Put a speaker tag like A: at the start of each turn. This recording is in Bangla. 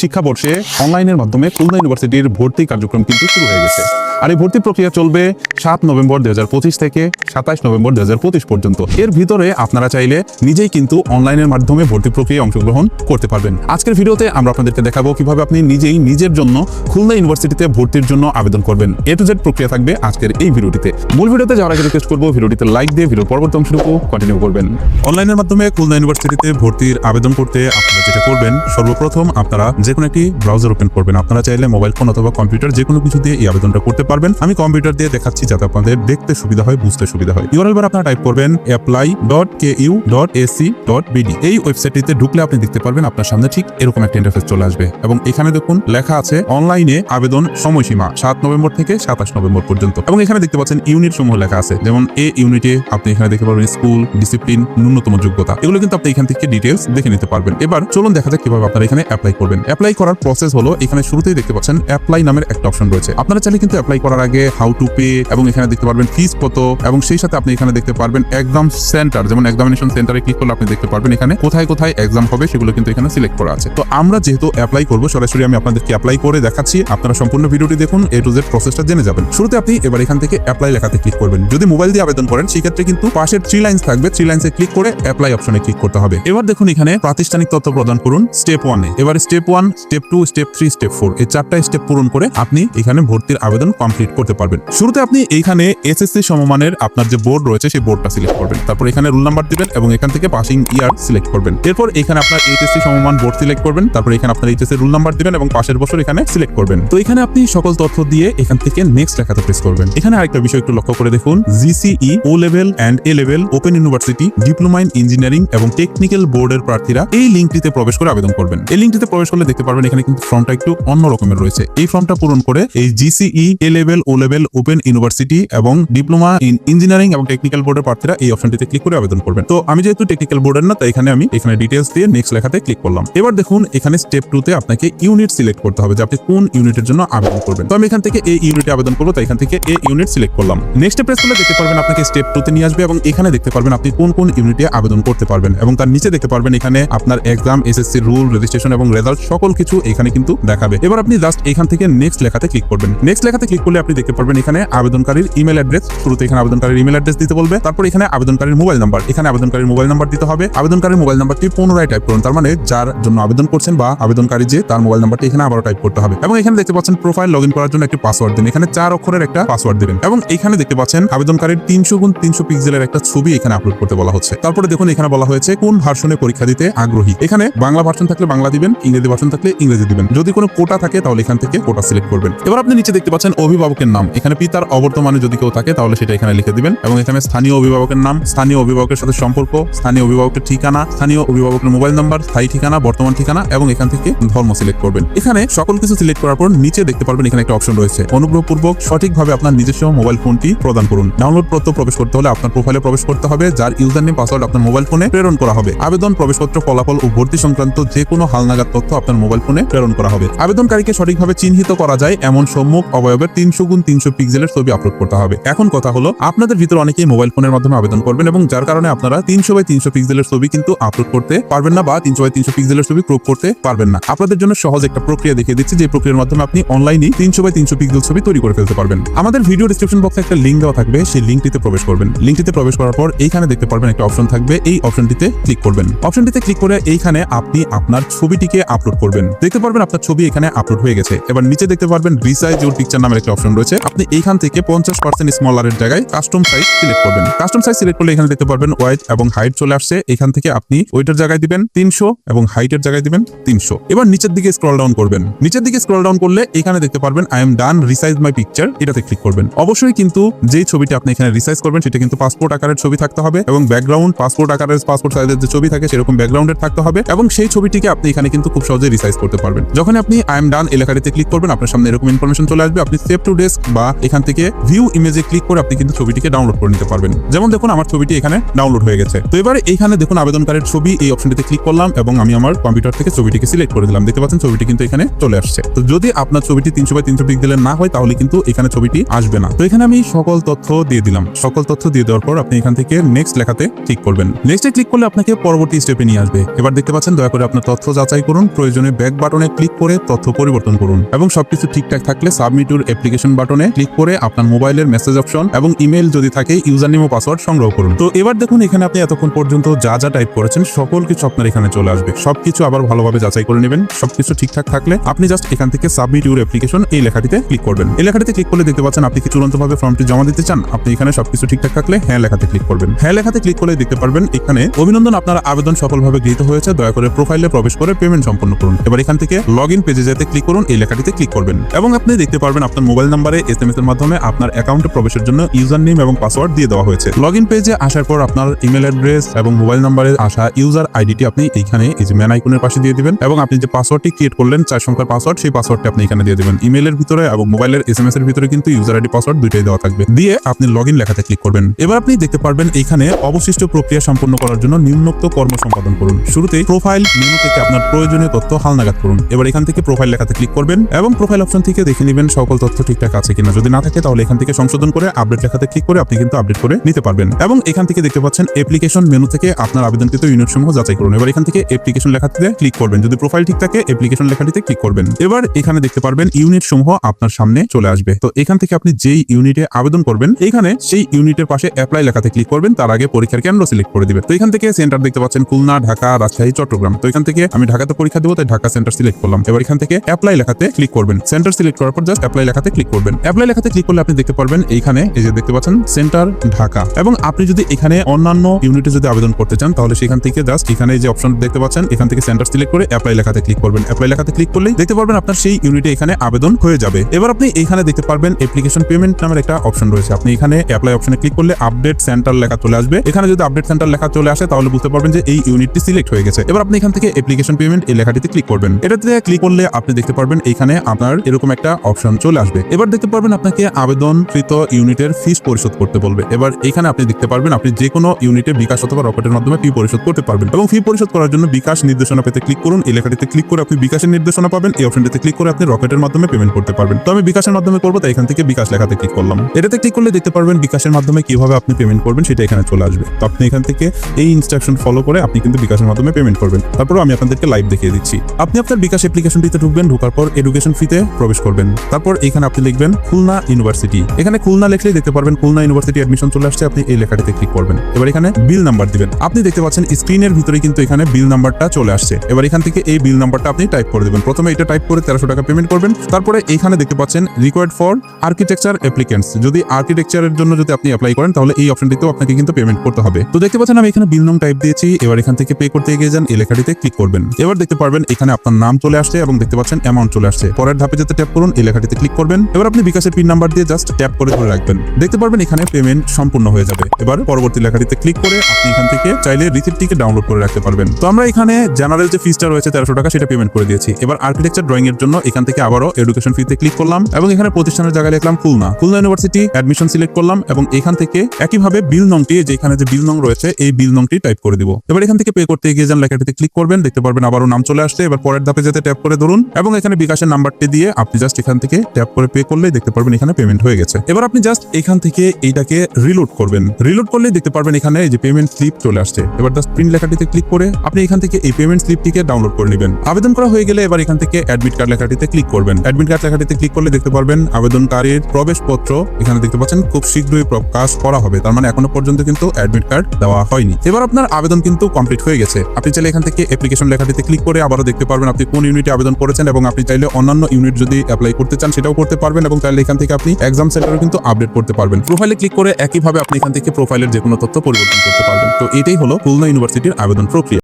A: শিক্ষাবর্ষে অনলাইনের মাধ্যমে খুলনা ইউনিভার্সিটির ভর্তি কার্যক্রম কিন্তু শুরু হয়ে গেছে। আর এই ভর্তি প্রক্রিয়া চলবে সাত নভেম্বর দুই হাজার পঁচিশ থেকে সাতাশ নভেম্বর দুই হাজার পঁচিশ পর্যন্ত। এর ভিতরে আপনারা চাইলে নিজেই কিন্তু অনলাইনের মাধ্যমে ভর্তি প্রক্রিয়ায় অংশগ্রহণ করতে পারবেন। আজকের ভিডিওতে আমরা আপনাদেরকে দেখাবো কীভাবে আপনি নিজেই নিজের জন্য খুলনা ইউনিভার্সিটিতে ভর্তির জন্য আবেদন করবেন। এ টু জেড প্রক্রিয়া থাকবে আজকের এই ভিডিওটিতে। মূল ভিডিওতে যাওয়ার আগে রিকোয়েস্ট করব ভিডিওটিতে লাইক দিয়ে ভিডিওর পরবর্তী অংশটুকু কন্টিনিউ করবেন। অনলাইনের মাধ্যমে খুলনা ইউনিভার্সিটিতে ভর্তির আবেদন করতে আপনারা যেটা করবেন সর্বপ্রথম আপনারা যে কোনো একটি ব্রাউজার ওপেন করবেন। আপনারা চাইলে মোবাইল ফোন অথবা কম্পিউটার যে কোনো কিছু দিয়ে এই আবেদনটা করতে পারবেন। আমি কম্পিউটার দিয়ে দেখাচ্ছি যাতে আপনাদের দেখতে সুবিধা হয়, বুঝতে সুবিধা হয়। ইউআরএল বার আপনারা টাইপ করবেন apply dot K U dot AC dot BD এই ওয়েবসাইটটিতে ঢুকলে আপনি দেখতে পারবেন আপনার সামনে ঠিক এরকম একটা ইন্টারফেস চলে আসবে। এবং এখানে দেখুন, লেখা আছে অনলাইনে আবেদন সময়সীমা সাত নভেম্বর থেকে সাতাশ নভেম্বর পর্যন্ত। এবং এখানে দেখতে পাচ্ছেন ইউনিট সমূহ লেখা আছে। যেমন এ ইউনিটে আপনি এখানে দেখতে পারবেন স্কুল ডিসিপ্লিন ন্যূনতম যোগ্যতা। এগুলো কিন্তু আপনি এখান থেকে ডিটেলস দেখে নিতে পারবেন। এবার চলুন দেখা যাক কীভাবে আপনারা এখানে অ্যাপ্লাই করবেন। অ্যাপ্লাই করার প্রসেস হলো, এখানে শুরুতেই দেখতে পাচ্ছেন অ্যাপ্লাই নামের একটা অপশন রয়েছে। আপনারা চাইলে কিন্তু অ্যাপ্লাই করার আগে হাউ টু পে এবং এখানে দেখতে পারবেন ফিস কত এবং সেই সাথে আপনি এখানে দেখতে পারবেন এক্সাম সেন্টার যেমন এক্সামিনেশন সেন্টারে ক্লিক করলে আপনি দেখতে পারবেন এখানে কোথায় কোথায় এক্সাম হবে সেগুলো কিন্তু এখানে সিলেক্ট করা আছে। তো আমরা যেহেতু অ্যাপ্লাই করব, সরাসরি আমি আপনাদেরকে অ্যাপ্লাই করে দেখাচ্ছি। আপনারা সম্পূর্ণ ভিডিওটি দেখুন এ টু জেড প্রসেসটা জেনে যাবেন। শুরুতে আপনি এবার এখান থেকে অ্যাপ্লাই লেখাতে ক্লিক করবেন। যদি মোবাইল দিয়ে আবেদন করেন, সেক্ষেত্রে কিন্তু পাশের থ্রি লাইন্স থাকবে। থ্রি লাইন্সে ক্লিক করে অ্যাপ্লাই অপশনে ক্লিক করতে হবে। এবার দেখুন এখানে প্রাতিষ্ঠানিক তথ্য প্রদান করুন স্টেপ ওয়ানে এবার step one step two step three step four এই চারটা স্টেপ পূরণ করে আপনি এখানে ভর্তির আবেদন কমপ্লিট করতে পারবেন। শুরুতে আপনি এইখানে এসএসসি সমমানের আপনার যে বোর্ড রয়েছে, সেই বোর্ডটা সিলেক্ট করবেন। তারপর এখানে রোল নাম্বার দিবেন এবং এখান থেকে পাসিং ইয়ার সিলেক্ট করবেন। এরপর এখানে আপনার এইচএসসি সমমান বোর্ড সিলেক্ট করবেন। তারপর এখানে আপনার এইচএসসি রোল নাম্বার দিবেন এবং পাশের বছর এখানে সিলেক্ট করবেন। তো এখানে আপনি সকল তথ্য দিয়ে এখান থেকে নেক্সট লেখাতে প্রেস করবেন। এখানে আরেকটা বিষয় একটু লক্ষ্য করে দেখুন। GCE O level and A level open university diploma in engineering এবং টেকনিক্যাল বোর্ডের প্রার্থীরা এই লিঙ্কটিতে প্রবেশ করে আবেদন করবেন। এই লিঙ্কটিতে প্রবেশ করলে দেখতে পারবেন এখানে কিন্তু ফর্মটা একটু অন্য রকমের রয়েছে। এই ফর্মটা পূরণ করে এই GCE A level O level open university এবং ডিপ্লোমা ইন ইঞ্জিনিয়ারিং এবং টেকনিক্যাল বোর্ডের প্রার্থীরা এই অপশনটিতে ক্লিক করে আবেদন করবেন। তো আমি যেহেতু টেকনিক্যাল বোর্ডের না, তাই এখানে আমি এখানে ডিটেলস দিয়ে নেক্সট লেখাতে ক্লিক করলাম। এবার দেখুন, এখানে স্টেপ টু তে আপনাকে ইউনিট সিলেক্ট করতে হবে যে আপনি কোন ইউনিটের জন্য আবেদন করবেন। তো আমি এখান থেকে এই ইউনিটে আবেদন করব, তাই এখান থেকে এ ইউনিট সিলেক্ট করলাম। নেক্সট প্রেস করলে দেখতে পারবেন আপনাকে স্টেপ টু তে নিয়ে আসবে এবং এখানে দেখতে পারবেন আপনি কোন কোন ইউনিটে আবেদন করতে পারবেন এবং তার নিচে দেখতে পারবেন এখানে আপনার exam S S C roll registration এবং রেজাল্ট সকল কিছু এখানে কিন্তু দেখাবে। এবার আপনি জাস্ট এখান থেকে নেক্সট লেখাতে ক্লিক করবেন। নেক্সট লেখাতে ক্লিক করলে আপনি দেখতে পারবেন এখানে আবেদনকারীর ইমেল অ্যাড্রেস শুরুতে এখানে আবেদনকারীর ইমেল অ্যাড্রেস দিতে বলবে। তারপর এখানে আবেদনকারীর মোবাইল নাম্বার এখানে আবেদনকারীর মোবাইল নাম্বার দিতে হবে। আবেদনকারীর মোবাইল নাম্বারটি পুনরায় টাইপ করুন। তার মানে যার জন্য আবেদন করছেন বা আবেদনকারী যে, তার মোবাইল নাম্বারটি এখানে আবারও টাইপ করতে হবে। এবং এখানে দেখতে পাচ্ছেন প্রোফাইল লগ করার জন্য একটি পাসওয়ার্ড দিন। এখানে চার অক্ষরের একটা পাসওয়ার্ড দিবেন। এবং এখানে দেখতে পাচ্ছেন আবেদনকারীর তিনশো গুণ তিনশো পিক্সেলের একটা ছবি এখানে আপলোড করতে বলা হচ্ছে। তারপরে দেখুন এখানে বলা হয়েছে কোন ভার্সনে পরীক্ষা দিতে আগ্রহী। এখানে বাংলা ভার্সন থাকলে বাংলা দিবেন, ইংরেজি ভার্সন থাকলে ইংরেজি দিবেন। যদি কোনো কোটা থাকে, তাহলে এখান থেকে কোটা সিলেক্ট করবেন। এবার আপনি নিচে দেখতে পাচ্ছেন অভিভাবকের নাম। এখানে পিতার অবর্তমানে যদি কেউ থাকে, তাহলে সেটা এখানে লিখে দিবেন এবং এখানে স্থানীয় অভিভাবকের নাম, স্থানীয় অভিভাবকের সাথে সম্পর্ক, স্থানীয় অভিভাবকের ঠিকানা, স্থানীয় অভিভাবকের মোবাইল নাম্বার স্থায়ী ঠিকানা, বর্তমান ঠিকানা এবং এখান থেকে ধর্ম সিলেক্ট করবেন। এখানে সকল কিছু সিলেক্ট করার পর নিচে দেখতে পারবেন এখানে একটা অপশন রয়েছে। অনুগ্রহপূর্বক সঠিকভাবে আপনার নিজস্ব মোবাইল ফোনটি প্রদান করুন। ডাউনলোড পত্র প্রবেশ করতে হলে আপনার প্রোফাইলে প্রবেশ করতে হবে, যার ইউজার নেম পাসওয়ার্ড আপনার মোবাইল ফোনে প্রেরণ করা হবে। আবেদন, প্রবেশপত্র, ফলাফল ও ভর্তি সংক্রান্ত যে কোনো হালনাগাদ তথ্য আপনার মোবাইল ফোনে প্রেরণ করা হবে। আবেদনকারীকে সঠিকভাবে চিহ্নিত করা যায়, এমন সম্মুখ অবয়বের তিনশো গুণ তিনশো পিক্সেলের ছবি আপলোড করতে হবে। এখন কথা হলো, আপনাদের ভিতরে অনেকেই মোবাইল ফোনের মাধ্যমে আবেদন করবেন এবং যার কারণে আপনারা তিনশো বাই তিনশো পিক্সেলের ছবি কিন্তু আপলোড করতে পারবেন না বা তিনশো বাই তিনশো পিক্সেলের ছবি ক্রপ করতে পারবেন না। আপনাদের জন্য সহজ একটা প্রক্রিয়া দেখিয়ে দিচ্ছি, যে প্রক্রিয়ার মাধ্যমে আপনি অনলাইনে তিনশো বাই তিনশো পিক্সেল ছবি তৈরি করে ফেলতে পারবেন। আমাদের ভিডিও ডিসক্রিপশন বক্সে একটা লিঙ্ক দেওয়া থাকবে, সেই লিঙ্কটিতে প্রবেশ করবেন। লিঙ্কটিতে প্রবেশ করার পর এইখানে দেখতে পারবেন একটা অপশন থাকবে, এই অপশনটিতে ক্লিক করবেন। অপশনটিতে ক্লিক করে এইখানে আপনি আপনার ছবিটিকে আপলোড করবেন। দেখতে পারবেন আপনার ছবি এখানে আপলোড হয়ে গেছে। এবার নিচে দেখতে পারবেন রিসাইজ ইউর পিকচার নামের একটা অপশন রয়েছে। আপনি এইখান থেকে পঞ্চাশ পার্সেন্ট স্মলারের জায়গায় কাস্টম সাইজ সিলেক্ট করবেন। কাস্টম সাইজ সিলেক্ট করলে এখানে দেখতে পারবেন ওয়াইড এবং হাইট চলে আসছে। এখান থেকে আপনি ওইটার জায়গায় দিবেন তিনশো এবং হাইটের জায়গায় দিবেন তিনশো। এবার নিচের দিকে স্ক্রল ডাউন করবেন। নিচের দিকে স্ক্রল ডাউন করলে এখানে দেখতে পারবেন I am done resize my picture এটাতে ক্লিক করবেন। অবশ্যই কিন্তু যেই ছবিটি আপনি এখানে রিসাইজ করবেন, সেটা কিন্তু পাসপোর্ট আকারের ছবি থাকতে হবে এবং ব্যাকগ্রাউন্ড পাসপোর্ট আকারের পাসপোর্ট সাইজের যে ছবি থাকে, সেরকম ব্যাকগ্রাউন্ডের থাকতে হবে এবং সেই ছবিটিকে আপনি এখানে কিন্তু খুব সহজে রিসাইজ করতে পারবেন। যখন আপনি আই এম ডান এলাকাটিতে ক্লিক করবেন, আপনার সামনে এরকম ইনফরমেশন চলে আসবে। আপনি সেভ টু ডেস্ক বা এখান থেকে ভিউ ইমেজে ক্লিক করে আপনি কিন্তু ছবিটিকে ডাউনলোড করে নিতে পারবেন। যেমন দেখুন, আমার ছবিটি এখানে ডাউনলোড হয়ে গেছে। তো এবার এইখানে দেখুন, আবেদনকারীর ছবি এই অপশনটিতে ক্লিক করলাম এবং আমি আমার কম্পিউটার থেকে ছবিটিকে সিলেক্ট করে দিলাম। দেখতে পাচ্ছেন, ছবিটি কিন্তু এখানে চলে আসছে। তো যদি আপনার ছবিটি তিনশো বাই তিনশো পিক্সেলের না হয়, তাহলে কিন্তু এখানে ছবিটি আসবে না। তো এখানে আমি সকল তথ্য দিয়ে দিলাম। সকল তথ্য দিয়ে দেওয়ার পর আপনি এখান থেকে নেক্সট লেখাতে ক্লিক করবেন। নেক্সটে ক্লিক করলে আপনাকে পরবর্তী স্টেপে নিয়ে আসবে। এবার দেখতে পাচ্ছেন, দয়া করে আপনার তথ্য যাচাই করুন, প্রয়োজনে ব্যাক বাটনে ক্লিক করে তথ্য পরিবর্তন করুন এবং সবকিছু ঠিকঠাক থাকলে সাবমিট ইউর অ্যাপ্লিকেশন বাটনে ক্লিক করে আপনার মোবাইলের মেসেজ অপশন এবং ইমেল যদি থাকে ইউজার নেম ও পাসওয়ার্ড সংগ্রহ করুন। তো এবার দেখুন, এখানে আপনি এতক্ষণ পর্যন্ত যা যা টাইপ করেছেন, সকল কিছু আপনার এখানে চলে আসবে। সবকিছু আবার ভালোভাবে যাচাই করে নেবেন। সবকিছু ঠিকঠাক থাকলে আপনি জাস্ট এখান থেকে সাবমিট ইউর অ্যাপ্লিকেশন এই লেখাটিতে ক্লিক করবেন। এই লেখাটিতে ক্লিক করলে দেখতে পাচ্ছেন, আপনি কি চূড়ান্তভাবে ফর্মটি জমা দিতে চান? আপনি এখানে সবকিছু ঠিকঠাক থাকলে হ্যাঁ লেখাতে ক্লিক করবেন। হ্যাঁ লেখাতে ক্লিক করলে দেখতে পারবেন, এখানে অভিনন্দন, আপনার আবেদন সফলভাবে গৃহীত হয়েছে। দয়া করে প্রোফাইলে প্রবেশ পেমেন্ট সম্পন্ন করুন। এবার এখান থেকে লগ ইন পেজে যেতে ক্লিক করুন, এই লেখাটিতে ক্লিক করবেন। এবং আপনি দেখতে পারবেন আপনার মোবাইল নাম্বারে এস এম এস এর মাধ্যমে আপনার অ্যাকাউন্টে প্রবেশের জন্য ইউজার নেম এবং পাসওয়ার্ড দিয়ে দেওয়া হয়েছে। লগ ইন পেজে আসার পর আপনার ইমেল অ্যাড্রেস এবং মোবাইল নাম্বারে আসা ইউজার আইডিটি আপনি এইখানে এই যে ম্যান আইকনের পাশে দিয়ে দিবেন এবং আপনি যে পাসওয়ার্ডটি ক্রিয়েট করলেন, চার সংখ্যার পাসওয়ার্ড সেই পাসওয়ার্ডটি আপনি এখানে দিয়ে দিবেন। ইমেলের ভিতরে এবং মোবাইলের এস এম এস এর ভিতরে কিন্তু ইউজার আইডি পাসওয়ার্ড দুইটাই দেওয়া থাকবে। দিয়ে আপনি লগ ইন লেখাতে ক্লিক করবেন। এবার আপনি দেখতে পারবেন এখানে অবশিষ্ট প্রক্রিয়া সম্পন্ন করার জন্য নিম্নোক্ত কর্ম সম্পাদন করুন। শুরুতেই প্রোফাইল মেনু থেকে আপনার প্রয়োজনীয় তথ্য হালনাগাদ করুন। এবার এখান থেকে প্রোফাইল লেখাতে ক্লিক করবেন এবং প্রোফাইল অপশন থেকে দেখে নেবেন সকল তথ্য ঠিকঠাক আছে কিনা। যদি না থাকে তাহলে এখান থেকে সংশোধন করে আপডেট লেখাতে ক্লিক করে আপনি কিন্তু আপডেট করে নিতে পারবেন। এবং এখান থেকে দেখতে পাচ্ছেন অ্যাপ্লিকেশন মেনু থেকে আপনার আবেদনকৃত ইউনিট সমূহ যাচাই করুন। এবার এখান থেকে অ্যাপ্লিকেশন লেখাটিতে ক্লিক করবেন। যদি প্রোফাইল ঠিক থাকে অ্যাপ্লিকেশন লেখাটিতে ক্লিক করবেন। এবার এখানে দেখতে পারবেন ইউনিট সমূহ আপনার সামনে চলে আসবে। তো এখান থেকে আপনি যেই ইউনিটে আবেদন করবেন এখানে সেই ইউনিটের পাশে অ্যাপ্লাই লেখাতে ক্লিক করবেন। তার আগে পরীক্ষার কেন্দ্র সিলেক্ট করে দিবেন। তো এখান থেকে সেন্টার দেখতে পাচ্ছেন খুলনা, ঢাকা, রাজশাহী, চট্টগ্রাম। তো এখান থেকে আমি ঢাকাতে পরীক্ষা দেবো, তাই ঢাকা সেন্টার সিলেক্ট করলাম। এবার এখান থেকে অ্যাপ্লাই লেখাতে ক্লিক করবেন। সেন্টার সিলেক্ট করার পর জাস্ট অ্যাপ্লাই লেখাতে ক্লিক করবেন। অ্যাপ্লাই লেখাতে ক্লিক করলে আপনি দেখতে পারবেন এইখানে এই যে দেখতে পাচ্ছেন সেন্টার ঢাকা। এবং আপনি যদি এখানে অন্যান্য ইউনিটে যদি আবেদন করতে চান, তাহলে সেখান থেকে জাস্ট এখানে যে অপশন দেখতে পাচ্ছেন, এখান থেকে সেন্টার সিলেক্ট করে অ্যাপ্লাই লেখাতে ক্লিক করবেন। অ্যাপ্লাই লেখাতে ক্লিক করলেই দেখতে পারবেন আপনার সেই ইউনিটে এখানে আবেদন হয়ে যাবে। এবার আপনি এখানে দেখতে পারবেন অ্যাপ্লিকেশন পেমেন্ট নামের একটা অপশন রয়েছে। আপনি এখানে অ্যাপ্লাই অপশনে ক্লিক করলে আপডেট সেন্টার লেখা চলে আসবে। এখানে যদি আপডেট সেন্টার লেখা চলে আসে, তাহলে বুঝতে পারবেন যে এই ইউনিটটি সিলেক্ট হয়ে গেছে। এবার আপনি এখান থেকে অ্যাপ্লিকেশন পেমেন্ট এই লেখাটিতে ক্লিক করবেন। এটাতে ক্লিক করলে আপনি দেখতে পারবেন এখানে আপনার এরকম একটা অপশন চলে আসবে। এবার দেখতে পারবেন আপনাকে আবেদনকৃত ইউনিটের ফিস পরিশোধ করতে বলবে। এবার এখানে আপনি দেখতে পারবেন আপনি যে কোনো ইউনিটে বিকাশ অথবা রকেটের মাধ্যমে ফি পরিশোধ করতে পারবেন এবং ফি পরিশোধ করার জন্য বিকাশ নির্দেশনা পেতে ক্লিক করুন। এই লেখাটিতে ক্লিক করে আপনি বিকাশের নির্দেশনা পাবেন। এই অপশনটিতে ক্লিক করে আপনি রকেটের মাধ্যমে পেমেন্ট করতে পারবেন। তো আমি বিকাশের মাধ্যমে করব, তাই এখান থেকে বিকাশ লেখাতে ক্লিক করলাম। এটাতে ক্লিক করলে দেখতে পারবেন বিকাশের মাধ্যমে কীভাবে আপনি পেমেন্ট করবেন সেটা এখানে চলে আসবে। তো আপনি এখান থেকে এই ইনস্ট্রাকশন ফলো করে আপনি কিন্তু বিকাশের মাধ্যমে পেমেন্ট করবেন। তারপর আমি আপনাদেরকে লাইভ দেখিয়ে দিচ্ছি। আপনি আপনার বিকাশ অ্যাপ্লিকেশনটিতে ঢুকবেন, ঢোকার পর এডুকেশন ফিতে প্রবেশ করবেন। তারপর এখানে আপনি লিখবেন খুলনা ইউনিভার্সিটি এখানে খুলনা লিখলেই দেখতে পারবেন খুলনা ইউনিভার্সিটি অ্যাডমিশন চলে আসছে, আপনি এই লেখাটিতে ক্লিক করবেন। এবার এখানে বিল নাম্বার দিবেন। আপনি দেখতে পাচ্ছেন স্ক্রিনের ভিতরে কিন্তু এখানে বিল নাম্বারটা চলে আসছে। এবার এখান থেকে এই বিল নাম্বারটা আপনি টাইপ করে দেবেন। প্রথমে এটা টাইপ করে তেরোশো টাকা পেমেন্ট করবেন। তারপরে এখানে দেখতে পাচ্ছেন রিকোয়ার্ড ফর আর্কিটেকচার অ্যাপ্লিকেন্টস যদি আর্কিটেকচারের জন্য যদি আপনি অ্যাপ্লাই করেন, তাহলে এই অপশনটিতেও আপনাকে কিন্তু পেমেন্ট করতে হবে। তো দেখতে পাচ্ছেন আমি এখানে বিল নাম টাইপ দিয়েছি। এবার এখান থেকে পে করতে এগিয়ে যান। এই লেখাটিতে ক্লিক করবেন। এবার দেখতে পারবেন এখানে আপনার নাম চলে আসছে এবং দেখতে পাচ্ছেন অ্যামাউন্ট চলে আসছে। পরের ধাপে যেতে ট্যাপ করুন, এই লেখাটিতে ক্লিক করবেন। এবার আপনি বিকাশের পিন নাম্বার দিয়ে জাস্ট ট্যাপ করে ধরে রাখবেন। দেখতে পারবেন এখানে পেমেন্ট সম্পূর্ণ হয়ে যাবে। এবার পরবর্তী লেখাটিতে ক্লিক করে আপনি এখান থেকে চাইলে রিসিপ্টটিকে ডাউনলোড করে রাখতে পারবেন। তো আমরা এখানে জেনারেল যে ফিসটা রয়েছে তেরোশো টাকা সেটা পেমেন্ট করে দিয়েছি। এবার আর্কিটেকচার ড্রয়িং এর জন্য এখান থেকে আবারও এডুকেশন ফিতে ক্লিক করলাম এবং এখানে প্রতিষ্ঠানের জায়গায় লিখলাম Khulna. Khulna university admission select করলাম এবং এখান থেকে একইভাবে বিল নংটি যেখানে যে বিল নং রয়েছে, এই বিল নংটি টাইপ করে দিব। এবার এখান থেকে পে করতে গিয়ে যান লেখাটিতে ক্লিক করবেন, দেখতে পারবেন আবারও নাম চলে আসছে এবার পরের ধাপে যেতে ট্যাপ করে ধরুন এবং এখানে বিকাশের নাম্বারটি দিয়ে আপনি জাস্ট এখান থেকে ট্যাপ করে পে করলেই দেখতে পারবেন এখানে পেমেন্ট হয়ে গেছে। এবার আপনি জাস্ট এখান থেকে এইটাকে রিলোড করবেন। রিলোড করলেই দেখতে পারবেন এখানে যে পেমেন্ট স্লিপ চলে আসছে। এবার জাস্ট প্রিন্ট লেখাটিতে ক্লিক করে আপনি এখান থেকে এই পেমেন্ট স্লিপটিকে ডাউনলোড করে নেবেন। আবেদন করা হয়ে গেলে এবার এখান থেকে অ্যাডমিট কার্ড লেখাটিতে ক্লিক করবেন। অ্যাডমিট কার্ড লেখাটিতে ক্লিক করলে দেখতে পারবেন আবেদনকারীর প্রবেশপত্র এখানে দেখতে পাচ্ছেন খুব শীঘ্রই প্রকাশ করা হবে। তার মানে এখনও পর্যন্ত কিন্তু অ্যাডমিট কার্ড দেওয়া হয়নি। এবার আপনার আবেদন কিন্তু কমপ্লিট হয়ে গেছে। আপনি চাইলে এখান থেকে অ্যাপ্লিকেশন লেখাটিতে ক্লিক করে আবারও দেখতে পারবেন আপনি কোন ইউনিটে আবেদন করেছেন এবং আপনি চাইলে অন্যান্য ইউনিট যদি অ্যাপ্লাই করতে চান সেটাও করতে পারবেন এবং চাইলে এখান থেকে আপনি এক্সাম সেন্টারও কিন্তু আপডেট করতে পারবেন। প্রোফাইলে ক্লিক করে একইভাবে আপনি এখান থেকে প্রোফাইলের যে কোনো তথ্য পরিবর্তন করতে পারবেন। তো এটাই হলো খুলনা ইউনিভার্সিটির আবেদন প্রক্রিয়া।